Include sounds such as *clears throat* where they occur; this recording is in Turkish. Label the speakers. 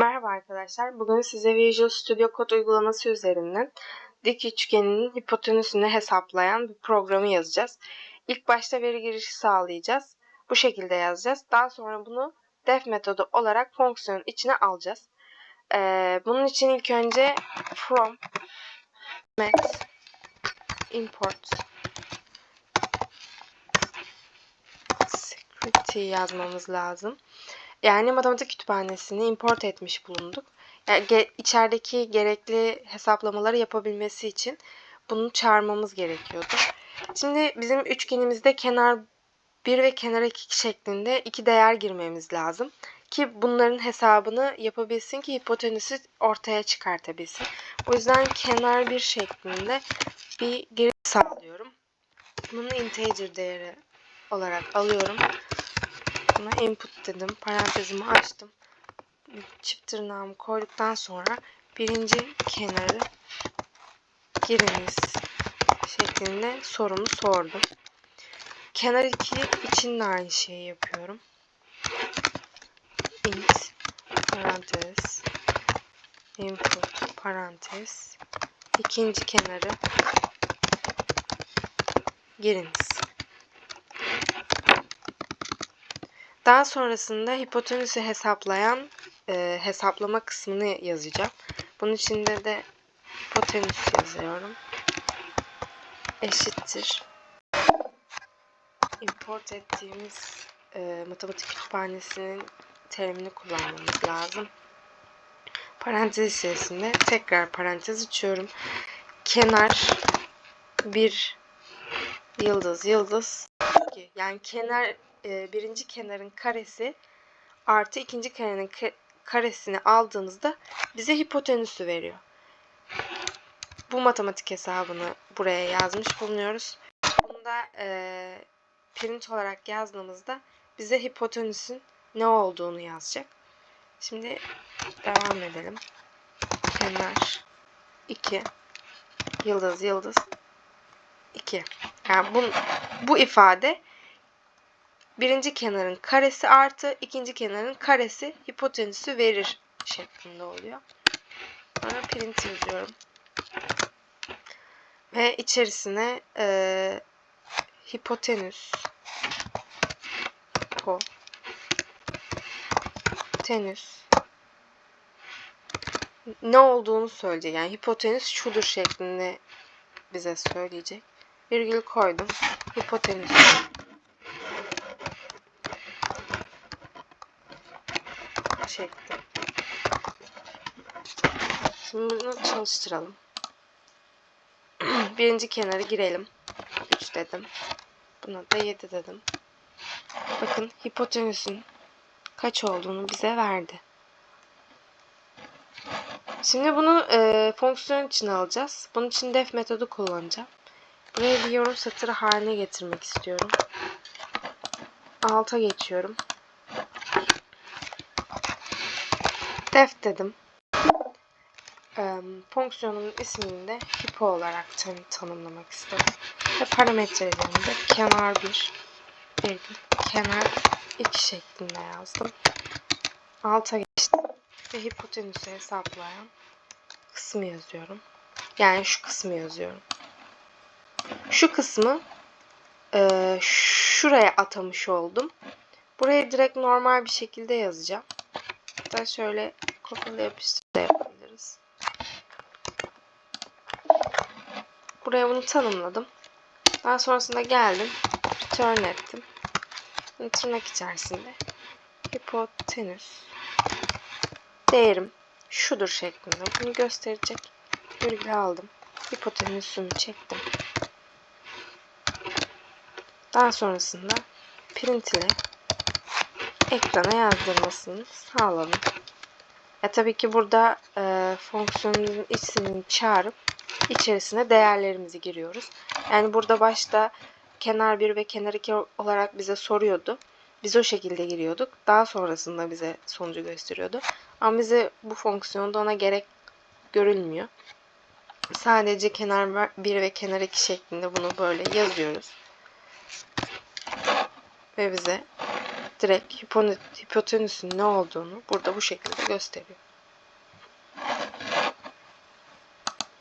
Speaker 1: Merhaba arkadaşlar. Bugün size Visual Studio Code uygulaması üzerinden dik üçgenin hipotenüsünü hesaplayan bir programı yazacağız. İlk başta veri girişi sağlayacağız. Bu şekilde yazacağız. Daha sonra bunu def metodu olarak fonksiyonun içine alacağız. Ee, bunun için ilk önce from met import security yazmamız lazım. Yani matematik kütüphanesini import etmiş bulunduk. Yani ge- içerideki gerekli hesaplamaları yapabilmesi için bunu çağırmamız gerekiyordu. Şimdi bizim üçgenimizde kenar 1 ve kenar 2 şeklinde iki değer girmemiz lazım. Ki bunların hesabını yapabilsin ki hipotenüsü ortaya çıkartabilsin. O yüzden kenar 1 şeklinde bir giriş sağlıyorum. Bunu integer değeri olarak alıyorum. Buna input dedim. Parantezimi açtım. Çift tırnağımı koyduktan sonra birinci kenarı giriniz şeklinde sorumu sordum. Kenar 2 için de aynı şeyi yapıyorum. int parantez input parantez ikinci kenarı giriniz. Daha sonrasında hipotenüsü hesaplayan e, hesaplama kısmını yazacağım. Bunun içinde de hipotenüs yazıyorum. Eşittir. Import ettiğimiz e, matematik kütüphanesinin terimini kullanmamız lazım. Parantez içerisinde tekrar parantez açıyorum. Kenar bir yıldız yıldız 2. Yani kenar e, birinci kenarın karesi artı ikinci kenarın karesini aldığınızda bize hipotenüsü veriyor. Bu matematik hesabını buraya yazmış bulunuyoruz. Bunu da e, print olarak yazdığımızda bize hipotenüsün ne olduğunu yazacak. Şimdi devam edelim. Kenar 2 yıldız yıldız 2. Yani bu, bu ifade birinci kenarın karesi artı ikinci kenarın karesi hipotenüsü verir şeklinde oluyor. Sonra print yazıyorum. Ve içerisine e, hipotenüs hipotenüs ne olduğunu söyleyecek. Yani hipotenüs şudur şeklinde bize söyleyecek. Virgül koydum. Hipotenüs şekli. Şimdi bunu çalıştıralım. *clears throat* Birinci kenarı girelim. 3 dedim. Buna da 7 dedim. Bakın hipotenüsün kaç olduğunu bize verdi. Şimdi bunu e, fonksiyon için alacağız. Bunun için def metodu kullanacağım. Buraya bir yorum satırı haline getirmek istiyorum. Alta geçiyorum. Def dedim. Ee, fonksiyonun ismini de hipo olarak tan tanımlamak istedim. Ve parametrelerini de kenar 1 virgül kenar 2 şeklinde yazdım. Alta geçtim. Ve hipotenüsü hesaplayan kısmı yazıyorum. Yani şu kısmı yazıyorum. Şu kısmı e, şuraya atamış oldum. Buraya direkt normal bir şekilde yazacağım. Hatta şöyle kopyala yapıştır da yapabiliriz. Buraya bunu tanımladım. Daha sonrasında geldim. Return ettim. Bunu tırnak içerisinde hipotenüs değerim şudur şeklinde bunu gösterecek. Virgül aldım. Hipotenüsümü çektim. Daha sonrasında print ile ekrana yazdırmasını sağladım. Ya tabii ki burada e, fonksiyonun ismini çağırıp içerisine değerlerimizi giriyoruz. Yani burada başta kenar 1 ve kenar 2 olarak bize soruyordu. Biz o şekilde giriyorduk. Daha sonrasında bize sonucu gösteriyordu. Ama bize bu fonksiyonda ona gerek görülmüyor. Sadece kenar 1 ve kenar 2 şeklinde bunu böyle yazıyoruz. Ve bize direkt hipotenüsün ne olduğunu burada bu şekilde gösteriyor.